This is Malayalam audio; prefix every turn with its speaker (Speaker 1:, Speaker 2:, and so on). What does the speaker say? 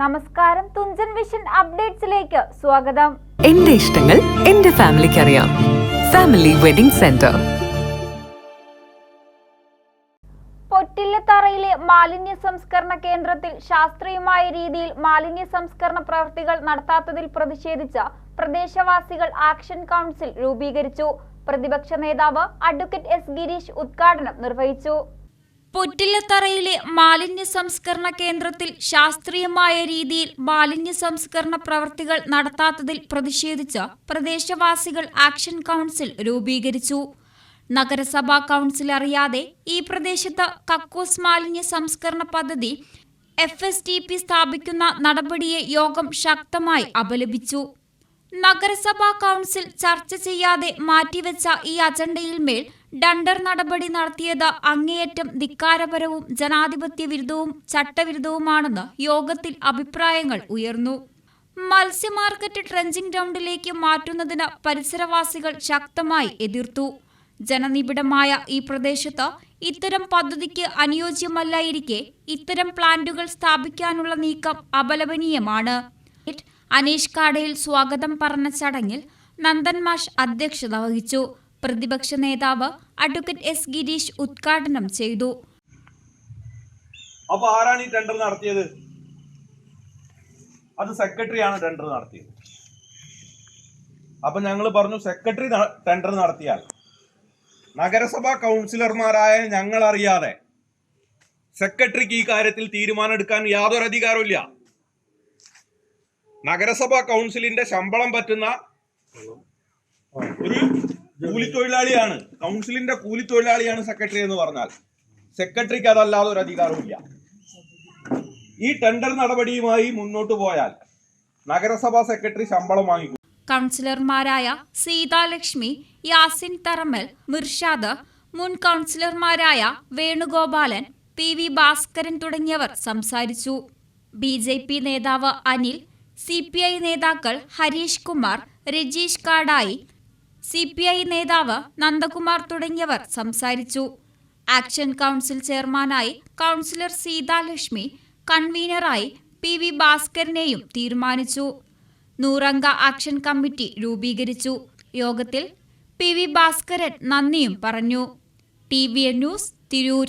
Speaker 1: നമസ്കാരം. തുഞ്ചൻ വിഷൻ അപ്ഡേറ്റ്സിലേക്ക് സ്വാഗതം.
Speaker 2: എന്റെ ഇഷ്ടങ്ങൾ എന്റെ ഫാമിലിക്ക് അറിയാം ഫാമിലി വെഡിംഗ് സെന്റർ.
Speaker 1: പൊറ്റില്ലത്തറയിലെ മാലിന്യ സംസ്കരണ കേന്ദ്രത്തിൽ ശാസ്ത്രീയമായ രീതിയിൽ മാലിന്യ സംസ്കരണ പ്രവൃത്തികൾ നടത്താത്തതിൽ പ്രതിഷേധിച്ച പ്രദേശവാസികൾ ആക്ഷൻ കൗൺസിൽ രൂപീകരിച്ചു. പ്രതിപക്ഷ നേതാവ് അഡ്വക്കേറ്റ് എസ് ഗിരീഷ് ഉദ്ഘാടനം നിർവഹിച്ചു. പൊറ്റില്ലത്തറയിലെ മാലിന്യ സംസ്കരണ കേന്ദ്രത്തിൽ ശാസ്ത്രീയമായ രീതിയിൽ മാലിന്യ സംസ്കരണ പ്രവർത്തികൾ നടത്താത്തതിൽ പ്രതിഷേധിച്ച് പ്രദേശവാസികൾ ആക്ഷൻ കൗൺസിൽ രൂപീകരിച്ചു. നഗരസഭാ കൗൺസിൽ അറിയാതെ ഈ പ്രദേശത്ത് കക്കൂസ് മാലിന്യ സംസ്കരണ പദ്ധതി എഫ് സ്ഥാപിക്കുന്ന നടപടിയെ യോഗം ശക്തമായി അപലപിച്ചു. നഗരസഭാ കൗൺസിൽ ചർച്ച ചെയ്യാതെ മാറ്റിവെച്ച ഈ അജണ്ടയിൽ മേൽ ഡണ്ടർ നടപടി നടത്തിയത് അങ്ങേയറ്റം ധിക്കാരപരവും ജനാധിപത്യ വിരുദ്ധവും ചട്ടവിരുദ്ധവുമാണെന്ന് യോഗത്തിൽ അഭിപ്രായങ്ങൾ ഉയർന്നു. മത്സ്യ മാർക്കറ്റ് ട്രെഞ്ചിംഗ് ഗ്രൗണ്ടിലേക്ക് മാറ്റുന്നതിന് പരിസരവാസികൾ ശക്തമായി എതിർത്തു. ജനനിബിഡമായ ഈ പ്രദേശത്ത് ഇത്തരം പദ്ധതിക്ക് അനുയോജ്യമല്ലായിരിക്കെ ഇത്തരം പ്ലാന്റുകൾ സ്ഥാപിക്കാനുള്ള നീക്കം അപലപനീയമാണ്. അനീഷ് കാടയിൽ സ്വാഗതം പറഞ്ഞ ചടങ്ങിൽ നന്ദൻ മാഷ് അധ്യക്ഷത വഹിച്ചു. പ്രതിപക്ഷ നേതാവ് അഡ്വക്കേറ്റ് എസ് ഗിരീഷ് ഉദ്ഘാടനം ചെയ്തു.
Speaker 3: അപ്പൊ ആരാണ് ഈ ടെൻഡർ നടത്തിയത്? അത് സെക്രട്ടറിയാണ് ടെൻഡർ നടത്തിയത്. അപ്പൊ ഞങ്ങൾ പറഞ്ഞു സെക്രട്ടറി ടെൻഡർ നടത്തിയാൽ. നഗരസഭാ കൗൺസിലർമാരായ ഞങ്ങൾ അറിയാതെ സെക്രട്ടറിക്ക് ഈ കാര്യത്തിൽ തീരുമാനം എടുക്കാൻ യാതൊരു അധികാരമില്ല നഗരസഭാ കൗൺസിലിന്റെ ശമ്പളം പറ്റുന്ന ഒരു കൂലിത്തൊഴിലാളിയാണ്. കൗൺസിലിന്റെ കൂലിത്തൊഴിലാളിയാണ് സെക്രട്ടറി എന്ന് പറഞ്ഞാൽ. സെക്രട്ടറിക്ക് അതല്ലാതെ ഒരു അധികാരമില്ല ഈ ടെൻഡർ നടപടിയുമായി മുന്നോട്ട് പോയാൽ നഗരസഭാ സെക്രട്ടറി ശമ്പളം വാങ്ങിക്കും.
Speaker 1: കൗൺസിലർമാരായ സീതാലക്ഷ്മി യാസിൻ തറമൽ മിർഷാദ് മുൻ കൗൺസിലർമാരായ വേണുഗോപാലൻ പി വി ഭാസ്കരൻ തുടങ്ങിയവർ സംസാരിച്ചു. ബി നേതാവ് അനിൽ സി പി ഐ നേതാക്കൾ Harish Kumar Rajeesh Kadayi C P I നേതാവ് നന്ദകുമാർ തുടങ്ങിയവർ സംസാരിച്ചു. ആക്ഷൻ കൗൺസിൽ ചെയർമാനായി കൗൺസിലർ സീതാലക്ഷ്മി കൺവീനറായി പി വി ഭാസ്കരനെയും തീരുമാനിച്ചു. നൂറംഗ ആക്ഷൻ കമ്മിറ്റി രൂപീകരിച്ചു. യോഗത്തിൽ പി വി ഭാസ്കരൻ നന്ദിയും പറഞ്ഞു. T V news Tirur.